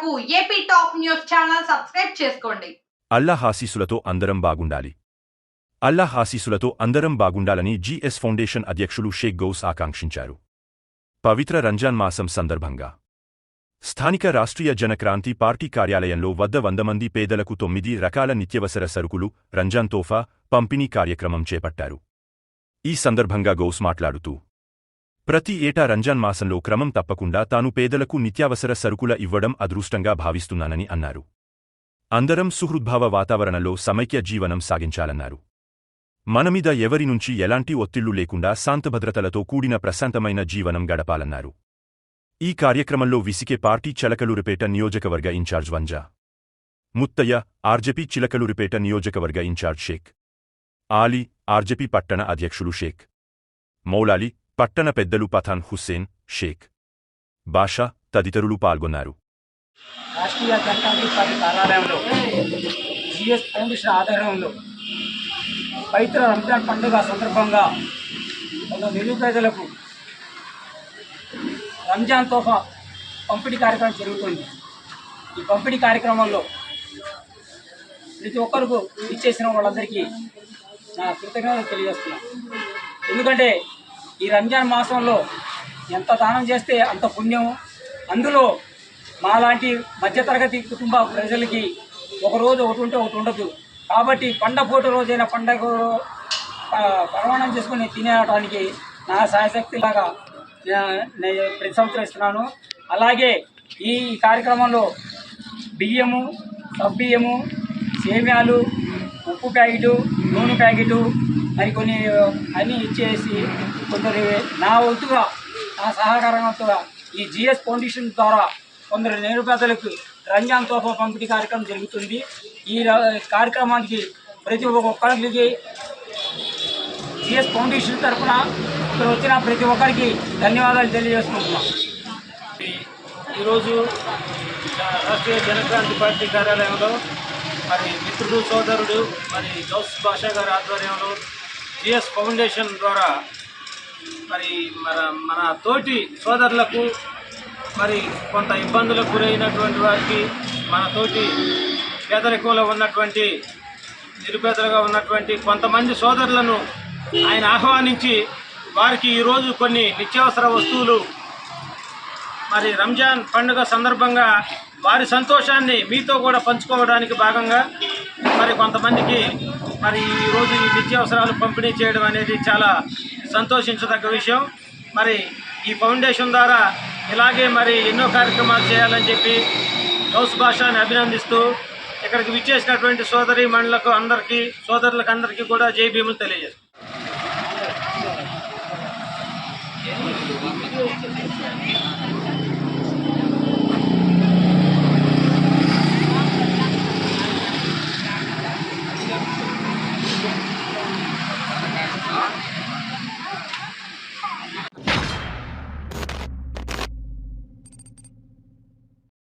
కొరకు AP top news channel subscribe చేసుకోండి. అల్లాహ్ అందరం బాగుండాలి. అల్లాహ్ అందరం బాగుండాలని జీఎస్ ఫౌండేషన్ అధ్యక్షులు షేక్ గౌస్ ఆకాంక్షించారు. పవిత్ర రంజాన్ మాసం సందర్భంగా. స్థానిక రాష్ట్రీయ జనక్రాంతి పార్టీ కార్యాలయంలో వద్ద వంద మంది పేదలకు తొమ్మిది రకాల నిత్యవసర సరుకులు రంజాన్ తోఫా పంపిణీ కార్యక్రమం చేపట్టారు. ఈ సందర్భంగా గౌస్ మాట్లాడుతూ ప్రతి ఏటా రంజాన్ మాసంలో క్రమం తప్పకుండా తాను పేదలకు నిత్యావసర సరుకుల ఇవ్వడం అదృష్టంగా భావిస్తున్నానని అన్నారు. అందరం సుహృద్భావ వాతావరణంలో సమైక్య జీవనం సాగించాలన్నారు. మనమీద ఎవరి నుంచి ఎలాంటి ఒత్తిళ్ళు లేకుండా శాంతభద్రతలతో కూడిన ప్రశాంతమైన జీవనం గడపాలన్నారు. ఈ కార్యక్రమంలో విసికే పార్టీ చలకలూరుపేట నియోజకవర్గ ఇన్ఛార్జ్ వంజా. ముత్తయ్య ఆర్జెపి చిలకలూరుపేట నియోజకవర్గ ఇన్ఛార్జ్ షేక్. ఆలీ ఆర్జెపి పట్టణ అధ్యక్షులు షేక్. మౌలాలి పట్టణ పెద్దలు పఠాన్ హుస్సేన్ షేక్ బాషా తదితరులు పాల్గొన్నారు. రాష్ట్రీయ జనతాంత్రిక పార్టీ కార్యాలయంలో జిఎస్ ఫౌండేషన్ ఆధ్వర్యంలో పవిత్ర రంజాన్ పండుగ సందర్భంగా కొంత నిరుపేదలకు రంజాన్ తోఫా పంపిణీ కార్యక్రమం జరుగుతుంది. ఈ పంపిణీ కార్యక్రమంలో ప్రతి ఒక్కరికి ఇచ్చేసిన వాళ్ళందరికీ నా కృతజ్ఞతలు తెలియజేస్తున్నాను. ఎందుకంటే ఈ రంజాన్ మాసంలో ఎంత దానం చేస్తే అంత పుణ్యం? అందులో మాలాంటి మధ్యతరగతి కుటుంబ ప్రజలకి ఒక రోజు ఒకటి ఉంటే ఒకటి ఉండదు. కాబట్టి పండగ పూట రోజైన పండగ ఆ, పరమాణం చేసుకుని తినేయడానికి నా సాయశక్తిలాగా నేను ప్రతి సంవత్సరం ఇస్తున్నాను. అలాగే ఈ కార్యక్రమంలో బియ్యము సబ్బియ్యము సేమ్యాలు ఉప్పు ప్యాకెటు నూనె ప్యాకెటు మరికొన్ని అన్నీ ఇచ్చేసి కొందరు నా వంతుగా నా సహకారంతో ఈ జిఎస్ ఫౌండేషన్ ద్వారా కొందరు నిరుపేదలకు రంజాన్ తోఫా పంపిణీ కార్యక్రమం జరుగుతుంది. ఈ ర- కార్యక్రమానికి ప్రతి ఒక్కరికి జిఎస్ ఫౌండేషన్ తరఫున ఇక్కడ వచ్చిన ప్రతి ఒక్కరికి ధన్యవాదాలు తెలియజేసుకుంటున్నాం. ఈరోజు రాష్ట్రీయ జనక్రాంతి పార్టీ కార్యాలయంలో మరి మిత్రుడు సోదరుడు మరి జోస్ భాషా గారి ఆధ్వర్యంలో జిఎస్ ఫౌండేషన్ ద్వారా మరి మన మన తోటి సోదరులకు మరి కొంత ఇబ్బందులకు గురైనటువంటి వారికి మన తోటి పేదరికంలో ఉన్నటువంటి నిరుపేదలుగా ఉన్నటువంటి కొంతమంది సోదరులను ఆయన ఆహ్వానించి వారికి ఈరోజు కొన్ని నిత్యావసర వస్తువులు మరి రంజాన్ పండుగ సందర్భంగా వారి సంతోషాన్ని మీతో కూడా పంచుకోవడానికి భాగంగా మరి కొంతమందికి మరి ఈరోజు ఈ నిత్యావసరాలు పంపిణీ చేయడం అనేది చాలా సంతోషించదగ్గ విషయం. మరి ఈ ఫౌండేషన్ ద్వారా ఇలాగే మరి ఎన్నో కార్యక్రమాలు చేయాలని చెప్పి గౌస్ భాషాన్ని అభినందిస్తూ ఇక్కడికి విచ్చేసినటువంటి సోదరి మండలకు అందరికీ సోదరులకు అందరికీ కూడా జై భీములు తెలియజేస్తాం 有。